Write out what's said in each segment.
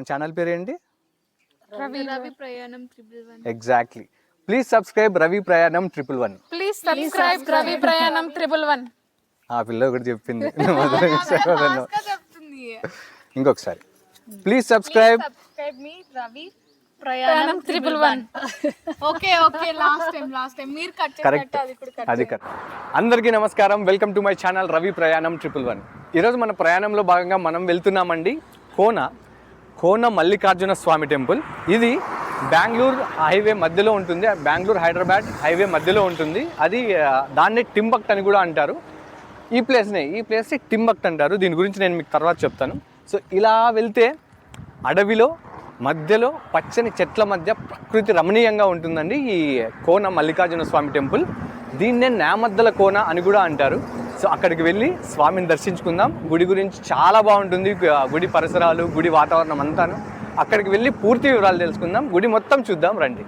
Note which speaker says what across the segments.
Speaker 1: మన ఛానల్ పేరు ఏంటి
Speaker 2: Ravi Ravi Prayanam triple one
Speaker 1: exactly please subscribe Ravi Prayanam triple one
Speaker 2: please subscribe Ravi Prayanam triple one
Speaker 1: ఆ పిల్ల ఒకటి చెప్పింది. ఇంకొకసారి. Please subscribe
Speaker 2: subscribe me Ravi Prayanam triple one okay okay last time last time మీరు cut
Speaker 1: correct
Speaker 2: చేసినట్టు అది కూడా cut
Speaker 1: అది కరెక్ట్ అందరికీ నమస్కారం. Welcome to my channel Ravi Prayanam triple one ఈరోజు మన ప్రయాణంలో భాగంగా మనం వెళ్తున్నామండి కోన. కోన మల్లికార్జున స్వామి టెంపుల్. ఇది బెంగళూరు హైవే మధ్యలో ఉంటుంది. బెంగళూరు హైదరాబాద్ హైవే మధ్యలో ఉంటుంది. అది దాన్నే టింబక్ట్ అని కూడా అంటారు. ఈ ప్లేస్నే ఈ ప్లేస్ని టింబక్ట్ అంటారు. దీని గురించి నేను మీకు తర్వాత చెప్తాను. సో ఇలా వెళ్తే అడవిలో మధ్యలో పచ్చని చెట్ల మధ్య ప్రకృతి రమణీయంగా ఉంటుందండి ఈ కోన మల్లికార్జున స్వామి టెంపుల్. దీన్నే నేమద్దల కోన అని కూడా అంటారు. సో అక్కడికి వెళ్ళి స్వామిని దర్శించుకుందాం. గుడి గురించి చాలా బాగుంటుంది. గుడి పరిసరాలు గుడి వాతావరణం అంతాను. అక్కడికి వెళ్ళి పూర్తి వివరాలు తెలుసుకుందాం. గుడి మొత్తం చూద్దాం రండి.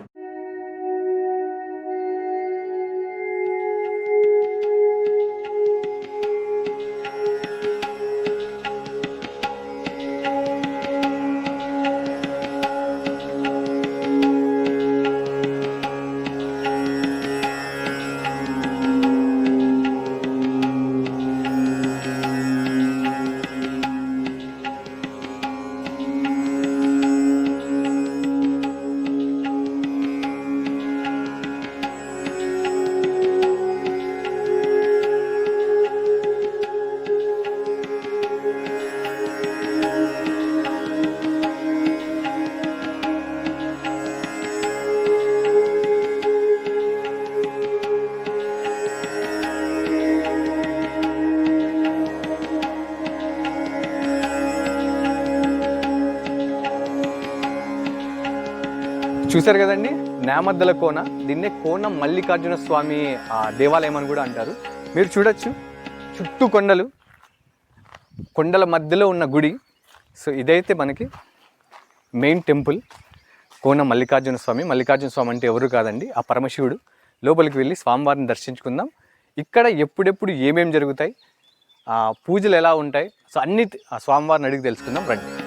Speaker 1: చూశారు కదండి? నేమద్దల కోన దీన్నే కోన మల్లికార్జున స్వామి ఆ, దేవాలయం అని కూడా అంటారు. మీరు చూడొచ్చు. చుట్టూ కొండలు కొండల మధ్యలో ఉన్న గుడి. సో ఇదైతే మనకి మెయిన్ టెంపుల్. కోన మల్లికార్జున స్వామి. మల్లికార్జున స్వామి అంటే ఎవరు కాదండి? ఆ పరమశివుడు. లోపలికి వెళ్ళి స్వామివారిని దర్శించుకుందాం. ఇక్కడ ఎప్పుడెప్పుడు ఏమేమి జరుగుతాయి? ఆ పూజలు ఎలా ఉంటాయి? సో అన్ని ఆ స్వామివారిని అడిగి తెలుసుకుందాం. రండి.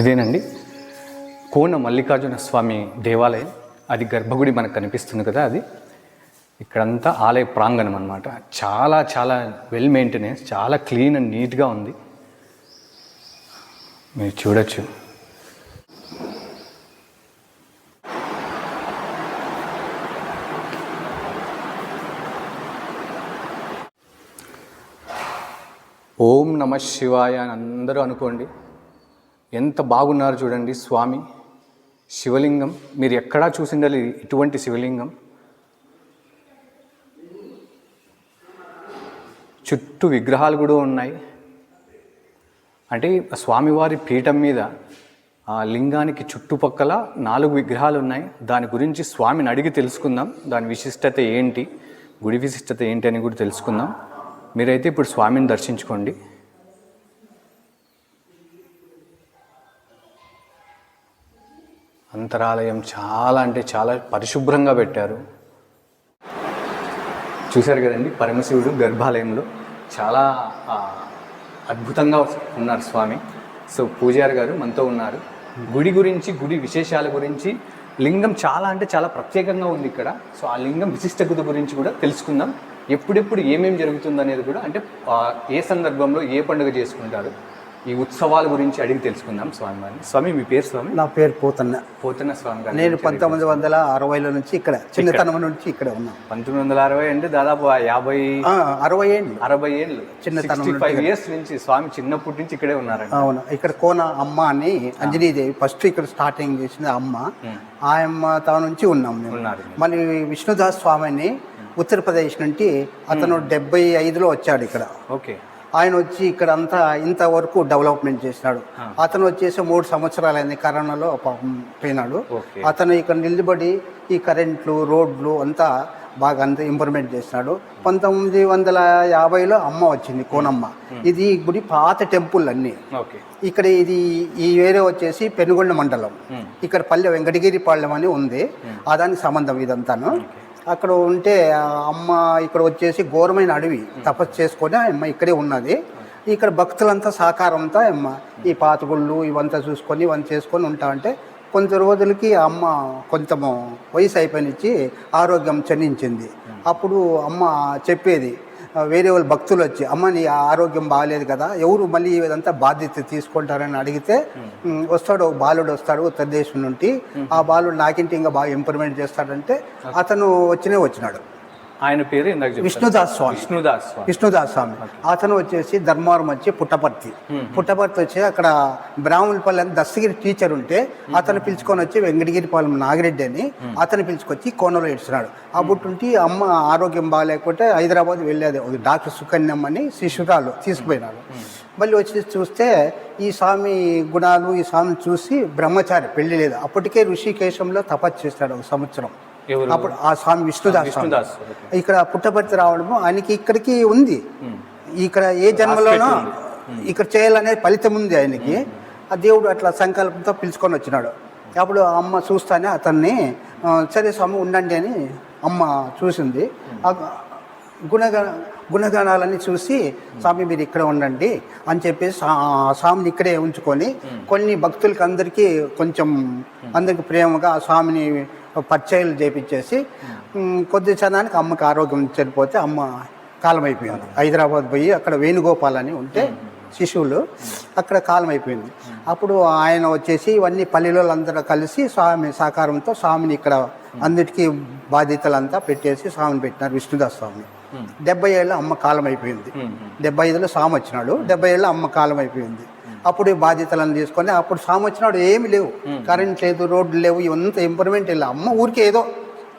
Speaker 1: ఇదేనండి. కోన మల్లికార్జున స్వామి దేవాలయం. అది గర్భగుడి మనకు కనిపిస్తుంది కదా అది. ఇక్కడంతా ఆలయ ప్రాంగణం అనమాట చాలా చాలా వెల్ మెయింటెనెన్స్ చాలా క్లీన్ అండ్ నీట్గా ఉంది. మీరు చూడొచ్చు. ఓం నమ శివాయ అని అందరూ అనుకోండి. ఎంత బాగున్నారు చూడండి స్వామి. శివలింగం మీరు ఎక్కడా చూసిండాలి ఇటువంటి శివలింగం. చుట్టూ విగ్రహాలు కూడా ఉన్నాయి. అంటే స్వామివారి పీఠం మీద ఆ లింగానికి చుట్టుపక్కల నాలుగు విగ్రహాలు ఉన్నాయి. దాని గురించి స్వామిని అడిగి తెలుసుకుందాం. దాని విశిష్టత ఏంటి? గుడి విశిష్టత ఏంటి అని కూడా తెలుసుకుందాం. మీరైతే ఇప్పుడు స్వామిని దర్శించుకోండి. అంతరాలయం చాలా అంటే చాలా పరిశుభ్రంగా పెట్టారు. చూశారు కదండి పరమశివుడు గర్భాలయంలో చాలా అద్భుతంగా ఉన్నారు స్వామి. సో పూజారి గారు మనతో ఉన్నారు. గుడి గురించి గుడి విశేషాల గురించి లింగం చాలా అంటే చాలా ప్రత్యేకంగా ఉంది ఇక్కడ. సో ఆ లింగం విశిష్టత గురించి కూడా తెలుసుకుందాం. ఎప్పుడెప్పుడు ఏమేమి జరుగుతుంది అనేది కూడా అంటే ఏ సందర్భంలో ఏ పండుగ చేసుకుంటారు ఈ ఉత్సవాల గురించి అడిగి తెలుసుకుందాం స్వామి వారిని స్వామి మీ పేరు స్వామి?
Speaker 3: నా పేరు పోతన్న.
Speaker 1: పోతున్న స్వామి గారు
Speaker 3: నేను పంతొమ్మిది వందల అరవైలో నుంచి ఇక్కడ చిన్నతనం నుంచి ఇక్కడ ఉన్నా.
Speaker 1: పంతొమ్మిది వందల అరవై అంటే దాదాపు యాభై
Speaker 3: అరవై ఏంటి
Speaker 1: అరవై ఏళ్ళు.
Speaker 3: చిన్నతనం
Speaker 1: ఫైవ్ ఇయర్స్ నుంచి స్వామి చిన్నప్పటి నుంచి ఇక్కడే ఉన్నారండి
Speaker 3: అవును ఇక్కడ కోన అమ్మ అని అంజనీదేవి ఫస్ట్ ఇక్కడ స్టార్టింగ్ చేసింది అమ్మ. ఆ అమ్మ తా నుంచి ఉన్నాం మేము.
Speaker 1: ఉన్నారు.
Speaker 3: మళ్ళీ విష్ణుదాస్ స్వామిని ఉత్తరప్రదేశ్ నుండి అతను డెబ్బై ఐదులో వచ్చాడు ఇక్కడ.
Speaker 1: ఓకే.
Speaker 3: ఆయన వచ్చి ఇక్కడ అంతా ఇంతవరకు డెవలప్మెంట్ చేసినాడు. అతను వచ్చేసి మూడు సంవత్సరాలైంది కరోనాలో పోయినాడు. అతను ఇక్కడ నిలబడి ఈ కరెంట్లు రోడ్లు అంతా బాగా అంతా ఇంప్రూవ్మెంట్ చేసినాడు. పంతొమ్మిది వందల యాభైలో అమ్మ వచ్చింది కోనమ్మ. ఇది గుడి పాత టెంపుల్ అన్నీ. ఇక్కడ ఇది ఈ ఏరియా వచ్చేసి పెనుగొండ మండలం. ఇక్కడ పల్లె వెంకటగిరి పాళ్యం అని ఉంది. ఆ దానికి సంబంధం ఇదంతాను. అక్కడ ఉంటే అమ్మ ఇక్కడ వచ్చేసి ఘోరమైన అడవి తపస్సు చేసుకొని అమ్మ ఇక్కడే ఉన్నది. ఇక్కడ భక్తులంతా సహకారంతో అమ్మ ఈ పాతగుళ్ళు ఇవంతా చూసుకొని ఇవన్నీ చేసుకొని ఉంటా అంటే కొంత రోజులకి ఆ అమ్మ కొంచెము వయసు అయిపోయినిచ్చి ఆరోగ్యం చెందించింది అప్పుడు అమ్మ చెప్పేది వేరే వాళ్ళు భక్తులు వచ్చి అమ్మ నీ ఆరోగ్యం బాగాలేదు కదా ఎవరు మళ్ళీ ఇదంతా బాధ్యత తీసుకుంటారని అడిగితే "ఉమ్, వస్తాడు ఒక బాలుడు వస్తాడు ఉత్తరదేశం నుండి ఆ బాలుడు నాకింటి ఇంకా బాగా ఇంప్రూవ్మెంట్ చేస్తాడంటే అతను వచ్చినే వచ్చినాడు.
Speaker 1: ఆయన పేరు ఇందాక.
Speaker 3: విష్ణుదాస్ స్వామి
Speaker 1: విష్ణుదాస్ స్వామి
Speaker 3: విష్ణుదాస్ స్వామి అతను వచ్చేసి ధర్మవరం వచ్చి పుట్టపర్తి. పుట్టపర్తి వచ్చి అక్కడ బ్రాహ్మణపల్లి అని దస్తగిరి టీచర్ ఉంటే అతను పిలుచుకొని వచ్చి వెంకటగిరిపాలెం నాగిరెడ్డి అని అతను పిలుచుకొచ్చి కోనలో ఇచ్చినాడు అప్పుడుంటి అమ్మ ఆరోగ్యం బాగాలేకపోతే హైదరాబాద్ వెళ్ళేది. ఒక డాక్టర్ సుకన్యం అని శిశురాలు తీసుకుపోయినాడు మళ్ళీ వచ్చి చూస్తే ఈ స్వామి గుణాలు ఈ స్వామిని చూసి బ్రహ్మచారి పెళ్ళి లేదు. అప్పటికే ఋషికేశంలో తపస్సు చేస్తాడు ఒక సంవత్సరం. అప్పుడు ఆ స్వామి విష్ణుదాస్.
Speaker 1: విష్ణుదాస్.
Speaker 3: ఇక్కడ పుట్టపర్తి రావడము ఆయనకి ఇక్కడికి ఉంది. ఇక్కడ ఏ జన్మలోనో ఇక్కడ చేయాలనే ఫలితం ఉంది ఆయనకి. ఆ దేవుడు అట్లా సంకల్పంతో పిలుచుకొని వచ్చినాడు. అప్పుడు ఆ అమ్మ చూస్తానే అతన్ని సరే స్వామి ఉండండి అని అమ్మ చూసింది. ఆ గుణగణ గుణగణాలన్నీ చూసి స్వామి మీరు ఇక్కడ ఉండండి అని చెప్పేసి సా- స్వామిని ఇక్కడే ఉంచుకొని కొన్ని భక్తులకి అందరికీ కొంచెం అందరికి ప్రేమగా ఆ స్వామిని పరిచయాలు చేపించేసి కొద్ది క్షణానికి అమ్మకి ఆరోగ్యం చనిపోతే అమ్మ కాలం అయిపోయింది హైదరాబాద్ పోయి అక్కడ వేణుగోపాల్ అని ఉంటే శిశువులు అక్కడ కాలం అయిపోయింది అప్పుడు ఆయన వచ్చేసి ఇవన్నీ పల్లెలో అందరూ కలిసి స్వామి సహకారంతో స్వామిని ఇక్కడ అందరికీ బాధ్యతలంతా పెట్టేసి స్వామిని పెట్టినారు విష్ణుదాస్ స్వామి. డెబ్బై ఏళ్ళ అమ్మ కాలం అయిపోయింది డెబ్బై ఐదులో స్వామి వచ్చినాడు. డెబ్బై ఏళ్ళ అమ్మ కాలం అయిపోయింది అప్పుడు బాధ్యతలను తీసుకొని అప్పుడు స్వామి వచ్చినాడు ఏమి లేవు. కరెంట్ లేదు రోడ్లు లేవు ఇవంతా ఇంప్రూవ్మెంట్ లేదు అమ్మ ఊరికే ఏదో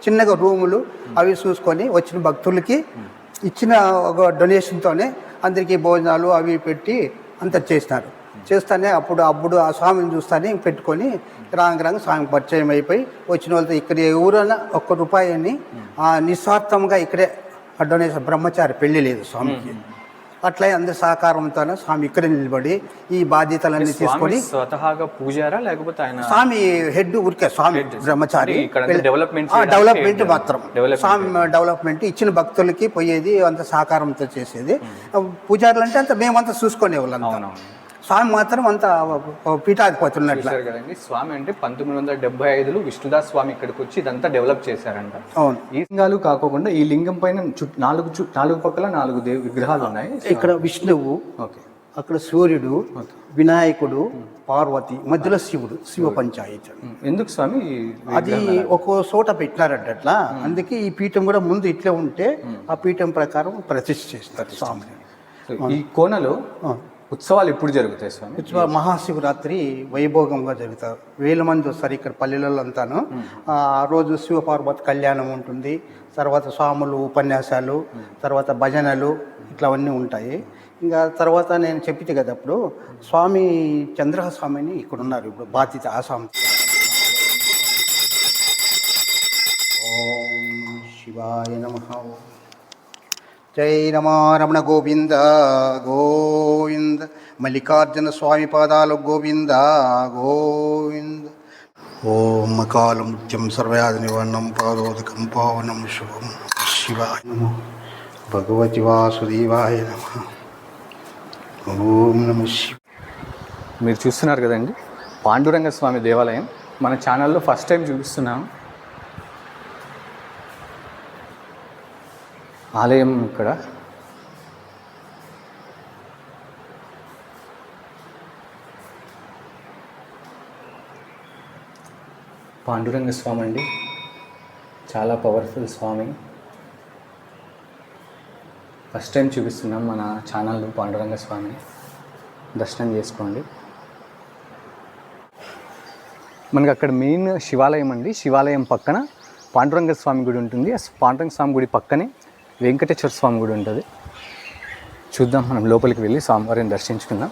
Speaker 3: చిన్నగా రూములు అవి చూసుకొని వచ్చిన భక్తులకి ఇచ్చిన ఒక డొనేషన్తోనే అందరికీ భోజనాలు అవి పెట్టి అంత చేసినారు చేస్తానే అప్పుడు అప్పుడు ఆ స్వామిని చూస్తానే పెట్టుకొని రాంగ రాంగ స్వామికి పరిచయం అయిపోయి వచ్చిన వాళ్ళతో ఇక్కడ ఎవరైనా ఒక్క రూపాయిని ఆ, నిస్వార్థంగా ఇక్కడే ఆ డొనేషన్ బ్రహ్మచారి పెళ్ళి లేదు స్వామికి. అట్లే అందరి సహకారంతోనే స్వామి ఇక్కడే నిలబడి ఈ బాధ్యతలన్నీ తీసుకొని
Speaker 1: స్వతహాగా పూజారా లేకపోతే ఆయన
Speaker 3: స్వామి హెడ్ ఊరికే స్వామి బ్రహ్మచారి. Development
Speaker 1: head.
Speaker 3: మాత్రం. స్వామి డెవలప్మెంట్ ఇచ్చిన భక్తులకి పోయేది అంత సహకారంతో చేసేది. పూజారులు అంటే అంత మేమంతా చూసుకునే
Speaker 1: అవునవును.
Speaker 3: స్వామి మాత్రం అంత పీఠాధిపతి ఉన్నట్ల
Speaker 1: చూశారు కదండి స్వామి అంటే పంతొమ్మిది వందల డెబ్బై ఐదులో విష్ణుదాస్ స్వామి ఇక్కడికి వచ్చి ఇదంతా డెవలప్ చేశారంట.
Speaker 3: అవును.
Speaker 1: ఈ లింగాలు కాకుండా ఈ లింగం పైన నాలుగు నాలుగు పక్కల నాలుగు దేవి విగ్రహాలు ఉన్నాయి.
Speaker 3: ఇక్కడ విష్ణువు
Speaker 1: ఓకే.
Speaker 3: అక్కడ సూర్యుడు వినాయకుడు పార్వతి మధ్యలో శివుడు శివ పంచాయతీ
Speaker 1: ఎందుకు స్వామి
Speaker 3: అది ఒక్కో చోట పెట్టినారంట అట్లా అందుకే ఈ పీఠం కూడా ముందు ఇట్లే ఉంటే ఆ పీఠం ప్రకారం ప్రతిష్ఠ చేస్తారు స్వామిని
Speaker 1: ఈ కోనలో. ఉత్సవాలు ఎప్పుడు జరుగుతాయి స్వామి?
Speaker 3: ఉత్సవ మహాశివరాత్రి వైభోగంగా జరుగుతారు వేల మంది వస్తారు ఇక్కడ పల్లెలలో అంతాను ఆ రోజు శివపార్వతి కళ్యాణం ఉంటుంది. తర్వాత స్వాములు ఉపన్యాసాలు తర్వాత భజనలు ఇట్లా అవన్నీ ఉంటాయి. ఇంకా తర్వాత నేను చెప్పితే కదా అప్పుడు స్వామి చంద్రహ స్వామిని ఇక్కడ ఉన్నారు ఇప్పుడు బాధ్యత ఆ స్వామి ఓం శివాయ నమ. జై నమా రమణ గోవింద గోవింద. మల్లికార్జున స్వామి పాదాలు గోవింద గోవింద. ఓం కాలముత్యం సర్వయాది నివర్ణం పాదోదకం పావనం శుభం శివాయ భగవతి వాసుదేవాయ నమ. ఓం నమ శివ
Speaker 1: మీరు చూస్తున్నారు కదండి పాండురంగ స్వామి దేవాలయం. మన ఛానల్లో ఫస్ట్ టైం చూపిస్తున్నాం. ఆలయం ఇక్కడ. పాండురంగ స్వామి అండి. చాలా పవర్ఫుల్ స్వామి. ఫస్ట్ టైం చూపిస్తున్నాం మన ఛానల్లో పాండురంగ స్వామిని. దర్శనం చేసుకోండి. మనకి అక్కడ మెయిన్ శివాలయం అండి. శివాలయం పక్కన పాండురంగ స్వామి గుడి ఉంటుంది. పాండురంగ స్వామి గుడి పక్కనే వెంకటేశ్వర స్వామి గుడి ఉంటుంది. చూద్దాం మనం లోపలికి వెళ్ళి స్వామివారిని దర్శించుకుందాం.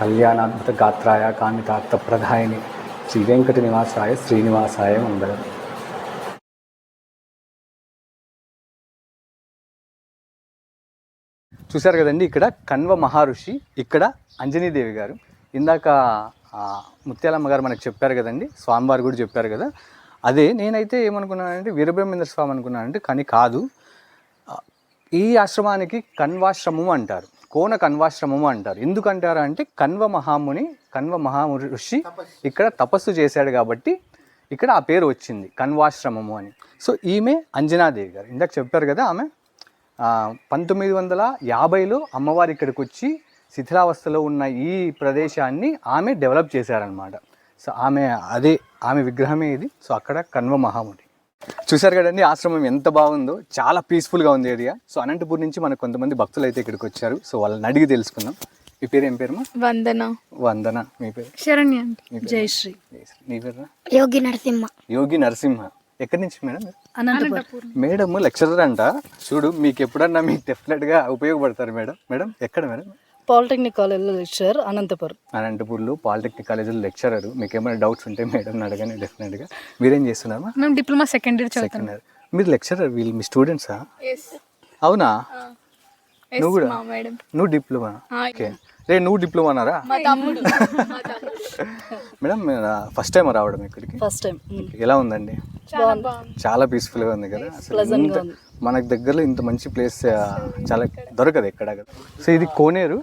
Speaker 1: కళ్యాణాద్భుత గాత్రాయ కామితార్థ ప్రధాయిని శ్రీ వెంకట నివాసాయ శ్రీనివాసాయ ఉండదు చూశారు కదండి ఇక్కడ కన్వ మహర్షి ఇక్కడ అంజనీదేవి గారు. ఇందాక ముత్యాలమ్మ గారు మనకు చెప్పారు కదండి స్వామివారు కూడా చెప్పారు కదా. అదే నేనైతే ఏమనుకున్నానంటే వీరబ్రహ్మేంద్ర స్వామి అనుకున్నానంటే కానీ కాదు. ఈ ఆశ్రమానికి కన్వాశ్రమము అంటారు. కోన కన్వాశ్రమము అంటారు. ఎందుకు అంటారు అంటే కన్వ మహాముని కన్వ మహాముషి ఇక్కడ తపస్సు చేశాడు కాబట్టి ఇక్కడ ఆ పేరు వచ్చింది కన్వాశ్రమము అని. సో ఈమె అంజనాదేవి గారు. ఇందాక చెప్పారు కదా ఆమె పంతొమ్మిది వందల యాభైలో అమ్మవారు ఇక్కడికి వచ్చి శిథిలావస్థలో ఉన్న ఈ ప్రదేశాన్ని ఆమె డెవలప్ చేశారనమాట సో ఆమె అదే ఆమె విగ్రహమే ఇది. సో అక్కడ కన్వ మహాముని. చూశారు కదండి ఆశ్రమం ఎంత బాగుందో. చాలా పీస్ఫుల్గా ఉంది ఏరియా సో అనంతపూర్ నుంచి మనకు కొంతమంది భక్తులు అయితే ఇక్కడికి వచ్చారు సో వాళ్ళని అడిగి తెలుసుకుందాం. మీ పేరు ఏం పేరుమా
Speaker 2: వందన.
Speaker 1: వందన. మీ పేరు?
Speaker 2: శరణ్య
Speaker 1: పేరు?
Speaker 2: జయశ్రీ.
Speaker 1: నీ పేరు?
Speaker 4: యోగి నరసింహ.
Speaker 1: యోగి నరసింహ. ఎక్కడి నుంచి మేడం?
Speaker 2: అనంతపురం.
Speaker 1: మేడం లెక్చరర్ అంట చూడు మీకు ఎప్పుడన్నా మీకు డెఫినెట్గా ఉపయోగపడతారు మేడం. మేడం ఎక్కడ మేడం?
Speaker 5: పాలిటెక్నిక్ కాలేజ్లో లెక్చరర్ అనంతపురం.
Speaker 1: అనంతపూర్లో పాలిటెక్నిక్ కాలేజీలో లెక్చరర్. మీకు ఏమైనా డౌట్స్ ఉంటే మేడం అడగండి డెఫినెట్గా. మీరేం చేస్తున్నారమ్మా
Speaker 2: మేము డిప్లొమా సెకండ్ ఇయర్ చదువుతాం
Speaker 1: సెకండ్ ఇయర్. మీరు లెక్చరర్ వీళ్ళు మీ స్టూడెంట్సా? అవునా? నువ్వు కూడా?
Speaker 2: మేడం.
Speaker 1: నువ్వు డిప్లొమా? ఓకే. రే నువ్వు డిప్లొమా అన్నారా?
Speaker 2: మా తమ్ముడు.
Speaker 1: మేడం ఫస్ట్ టైం రావడం ఇక్కడికి?
Speaker 5: ఫస్ట్ టైం
Speaker 1: ఎలా ఉందండి?
Speaker 2: చాలా బాగుంది.
Speaker 1: చాలా పీస్ఫుల్గా ఉంది కదా. అసలు మనకు దగ్గరలో ఇంత మంచి ప్లేస్ చాలా దొరకదు ఎక్కడ సో ఇది కోనేరు.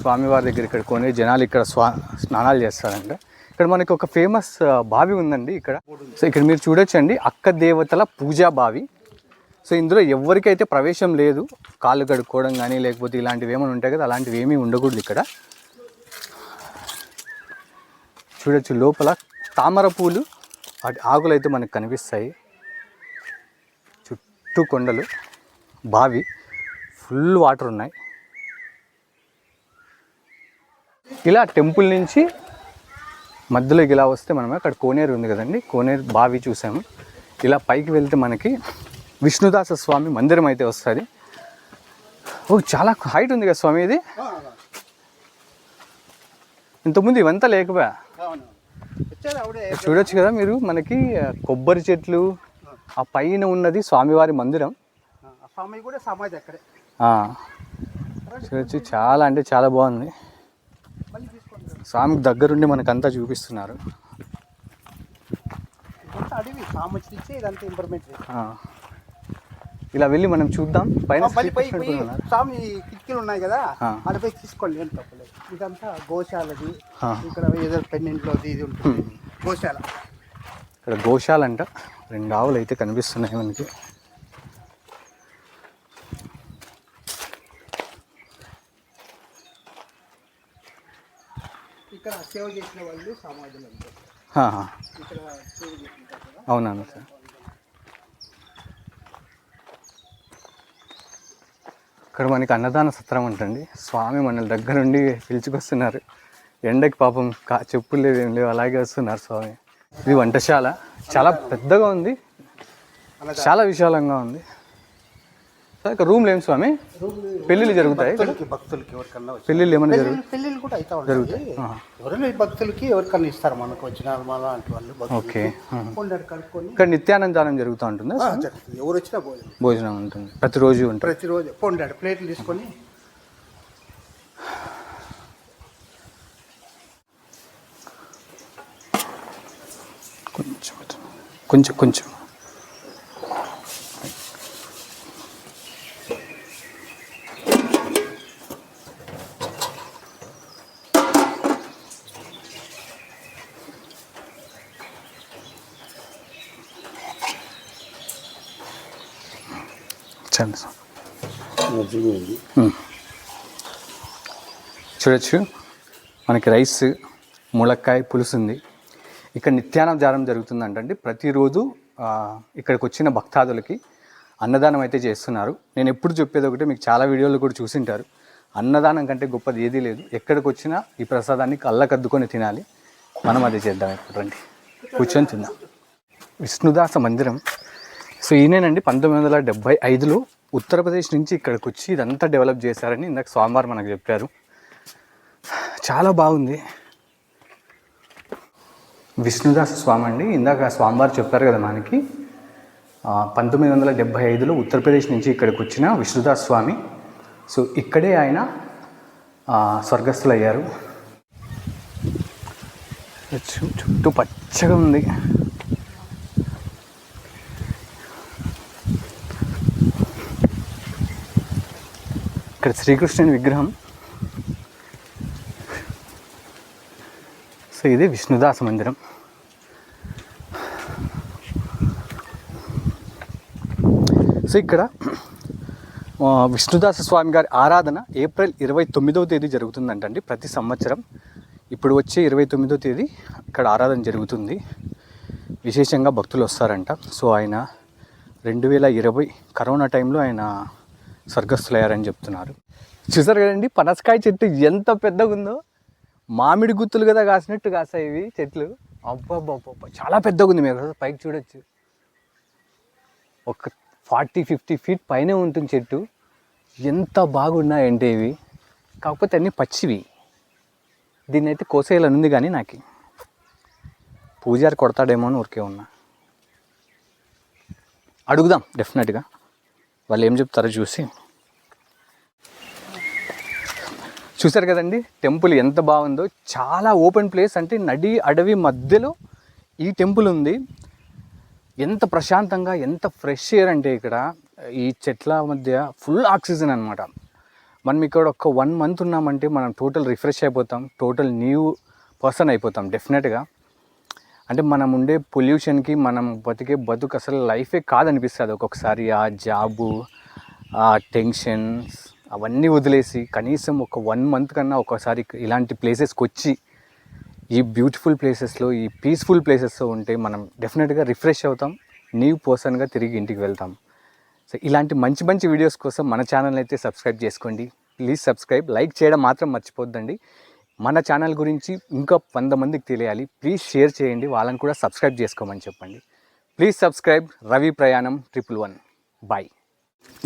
Speaker 1: స్వామివారి దగ్గర ఇక్కడ కోనేరు. జనాలు ఇక్కడ స్వా స్నానాలు చేస్తారంట. ఇక్కడ మనకి ఒక ఫేమస్ బావి ఉందండి ఇక్కడ. సో ఇక్కడ మీరు చూడొచ్చండి. అక్క దేవతల పూజా బావి. సో ఇందులో ఎవరికైతే ప్రవేశం లేదు కాళ్ళు కడుక్కోవడం కానీ లేకపోతే ఇలాంటివి ఏమైనా ఉంటాయి కదా అలాంటివి ఏమీ ఉండకూడదు ఇక్కడ. చూడొచ్చు లోపల తామర పూలు వాటి ఆకులు అయితే మనకు కనిపిస్తాయి. చుట్టూ కొండలు బావి ఫుల్ వాటర్ ఉన్నాయి. ఇలా టెంపుల్ నుంచి మధ్యలోకి ఇలా వస్తే మనం అక్కడ కోనేరు ఉంది కదండి. కోనేరు బావి చూసాము. ఇలా పైకి వెళ్తే మనకి విష్ణుదాస స్వామి మందిరం అయితే వస్తుంది. ఓ చాలా హైట్ ఉంది కదా స్వామి ఇది? ఇంతకుముందు ఇవంతా లేకపోయా? చూడొచ్చు కదా మీరు మనకి కొబ్బరి చెట్లు ఆ. పైన ఉన్నది స్వామివారి మందిరం.
Speaker 3: ఆ స్వామి కూడా సమాధి అక్కడే.
Speaker 1: ఆ, చూడొచ్చు చాలా అంటే చాలా బాగుంది. స్వామికి దగ్గరుండి మనకంతా చూపిస్తున్నారు.
Speaker 3: ఇదంతా అడవి స్వామి ఇచ్చి ఇదంతా ఇంప్రూవ్మెంట్
Speaker 1: ఆ. ఇలా వెళ్ళి మనం చూద్దాం. పైన
Speaker 3: పోయి. స్వామి కిటికీలు ఉన్నాయి కదా
Speaker 1: ఆ.
Speaker 3: అటుపై తీసుకోండి ఏం తప్పలేదు ఇదంతా గోశాలది. ఇక్కడ ఏదో పెన్నెంట్లోది ఇది ఉంటుంది. గోశాల.
Speaker 1: ఇక్కడ గోశాల అంట రెండు ఆవులు అయితే కనిపిస్తున్నాయి మనకి.
Speaker 3: ఇక్కడ సేవ చేసిన వాళ్ళు కదా.
Speaker 1: అవునవును సార్. ఇక్కడ మనకి అన్నదాన సత్రం అంటండి. స్వామి మనల్ని దగ్గర నుండి పిలుచుకొస్తున్నారు. ఎండకి పాపం కా చెప్పులు లేవు ఏం లేవు అలాగే వస్తున్నారు స్వామి. ఇది వంటశాల. చాలా పెద్దగా ఉంది. చాలా విశాలంగా ఉంది. ఇక్కడ రూమ్లు ఏం స్వామి? పెళ్ళిళ్ళు జరుగుతాయి?
Speaker 3: భక్తులకి ఎవరికన్నా
Speaker 1: పెళ్ళిళ్ళు ఏమైనా జరుగుతాయి?
Speaker 3: పెళ్ళిళ్ళు కూడా అవుతా ఉంటాయి ఎవరైనా భక్తులకి ఎవరికన్నా ఇస్తారు మనకు వచ్చిన మన లాంటి వాళ్ళు
Speaker 1: ఓకే.
Speaker 3: కడుక్కొని
Speaker 1: ఇక్కడ నిత్యానందానం జరుగుతూ ఉంటుందా.
Speaker 3: ఎవరు వచ్చినా భోజనం.
Speaker 1: భోజనం ఉంటుంది. ప్రతిరోజు ఉంటుంది.
Speaker 3: ప్రతిరోజు పొండాడు. ప్లేట్లు తీసుకొని.
Speaker 1: కొంచెం కొంచెం. మ్మ్. చూడొచ్చు. మనకి రైస్ ములక్కాయ పులుసు ఉంది ఇక్కడ నిత్యాన్నదానం జరుగుతుందంటండి. ప్రతిరోజు ఇక్కడికి వచ్చిన భక్తాదులకి అన్నదానం అయితే చేస్తున్నారు. నేను ఎప్పుడు చెప్పేది ఒకటి మీకు చాలా వీడియోలు కూడా చూసింటారు. అన్నదానం కంటే గొప్పది ఏదీ లేదు. ఎక్కడికి వచ్చినా ఈ ప్రసాదాన్ని కళ్ళకద్దుకొని తినాలి. మనం అది చేద్దాం. ఇప్పుడు రండి. కూర్చొని తిందాం. విష్ణుదాస మందిరం సో ఈయనేనండి పంతొమ్మిది వందల డెబ్బై ఐదులో ఉత్తరప్రదేశ్ నుంచి ఇక్కడికి వచ్చి ఇదంతా డెవలప్ చేశారని ఇందాక సోమవారం మనకు చెప్పారు. చాలా బాగుంది. విష్ణుదాస స్వామి అండి. ఇందాక స్వామివారు చెప్పారు కదా మనకి. పంతొమ్మిది వందల డెబ్బై ఐదులో ఉత్తరప్రదేశ్ నుంచి ఇక్కడికి వచ్చిన విష్ణుదాస్ స్వామి. సో ఇక్కడే ఆయన స్వర్గస్థులయ్యారు. చుట్టూ పచ్చగా ఉంది. ఇక్కడ శ్రీకృష్ణుని విగ్రహం. సో ఇది విష్ణుదాస మందిరం. సో ఇక్కడ విష్ణుదాస స్వామి గారి ఆరాధన ఏప్రిల్ ఇరవై తొమ్మిదవ తేదీ జరుగుతుందంటండి ప్రతి సంవత్సరం. ఇప్పుడు వచ్చే ఇరవై తొమ్మిదో తేదీ ఇక్కడ ఆరాధన జరుగుతుంది. విశేషంగా భక్తులు వస్తారంట. సో ఆయన రెండు వేల ఇరవై కరోనా టైంలో ఆయన స్వర్గస్థులయ్యారని చెప్తున్నారు. చూసారు కదండి పనసకాయ చెట్టు ఎంత పెద్దగా ఉందో మామిడి గుత్తులు కదా కాసినట్టు కాసాయి ఇవి చెట్లు. అబ్బబ్బబ్బబ్బ చాలా పెద్దగా ఉంది మీరు పైకి చూడొచ్చు. ఒక ఫార్టీ ఫిఫ్టీ ఫీట్ పైనే ఉంటుంది చెట్టు. ఎంత బాగున్నాయంటే ఇవి. కాకపోతే అన్నీ పచ్చివి. దీన్ని అయితే కోసేయాలని ఉంది కానీ నాకు. పూజారి కొడతాడేమో అని ఊరికే ఉన్నా. అడుగుదాం డెఫినెట్గా వాళ్ళు ఏం చెప్తారో చూసి. చూసారు కదండి టెంపుల్ ఎంత బాగుందో. చాలా ఓపెన్ ప్లేస్ అంటే నడి అడవి మధ్యలో ఈ టెంపుల్ ఉంది. ఎంత ప్రశాంతంగా ఎంత ఫ్రెష్ ఎయిర్ అంటే ఇక్కడ ఈ చెట్ల మధ్య ఫుల్ ఆక్సిజన్ అనమాట మనం ఇక్కడ ఒక వన్ మంత్ ఉన్నామంటే మనం టోటల్ రిఫ్రెష్ అయిపోతాం టోటల్ న్యూ పర్సన్ అయిపోతాం డెఫినెట్గా. అంటే మనం ఉండే పొల్యూషన్కి మనం బతికే బతుకు అసలు లైఫే కాదనిపిస్తుంది. ఒక్కొక్కసారి ఆ జాబు ఆ టెన్షన్స్ అవన్నీ వదిలేసి కనీసం ఒక వన్ మంత్ కన్నా ఒకసారి ఇలాంటి ప్లేసెస్కి వచ్చి ఈ బ్యూటిఫుల్ ప్లేసెస్లో ఈ పీస్ఫుల్ ప్లేసెస్లో ఉంటే మనం డెఫినెట్గా రిఫ్రెష్ అవుతాం న్యూ పర్సన్గా తిరిగి ఇంటికి వెళ్తాం. సో ఇలాంటి మంచి మంచి వీడియోస్ కోసం మన ఛానల్ అయితే సబ్స్క్రైబ్ చేసుకోండి. ప్లీజ్ సబ్స్క్రైబ్ లైక్ చేయడం మాత్రం మర్చిపోద్దండి. మన ఛానల్ గురించి ఇంకా వంద మందికి తెలియాలి. ప్లీజ్ షేర్ చేయండి. వాళ్ళని కూడా సబ్స్క్రైబ్ చేసుకోమని చెప్పండి. Please subscribe Ravi Prayanam triple one boy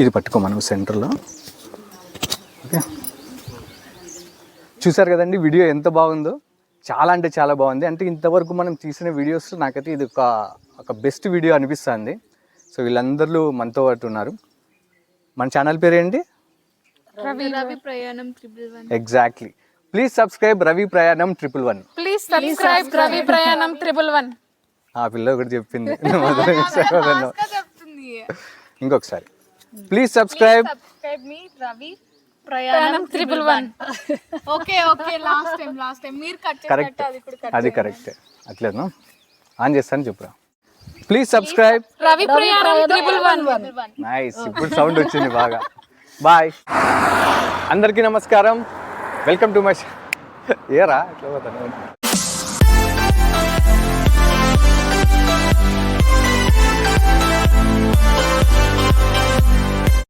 Speaker 1: ఇది పట్టుకో మనం సెంటర్లో ఓకే చూసారు కదండి వీడియో ఎంత బాగుందో? చాలా అంటే చాలా బాగుంది. అంటే ఇంతవరకు మనం తీసిన వీడియోస్ నాకైతే ఇది ఒక ఒక బెస్ట్ వీడియో అనిపిస్తుంది. సో వీళ్ళందరూ మనతో పాటు ఉన్నారు. మన ఛానల్ పేరు ఏంటి
Speaker 2: Ravi Ravi Prayanam triple one
Speaker 1: exactly please subscribe Ravi Prayanam triple one
Speaker 2: please subscribe Ravi Prayanam triple one
Speaker 1: ఆ పిల్ల ఒకటి చెప్పింది. ఇంకొకసారి. Please subscribe
Speaker 2: subscribe me Ravi Prayanam triple one okay okay last time last time మీరు cut
Speaker 1: correct
Speaker 2: అది ఇప్పుడు cut
Speaker 1: అది correct అట్లేను? On చేస్తాను చెప్పురా. Please subscribe
Speaker 2: Ravi Prayanam triple one
Speaker 1: nice ఇప్పుడు సౌండ్ వచ్చింది బాగా. బాయ్ అందరికీ నమస్కారం. వెల్కమ్ టు మై ఏరా? ఎట్లా పోతాను?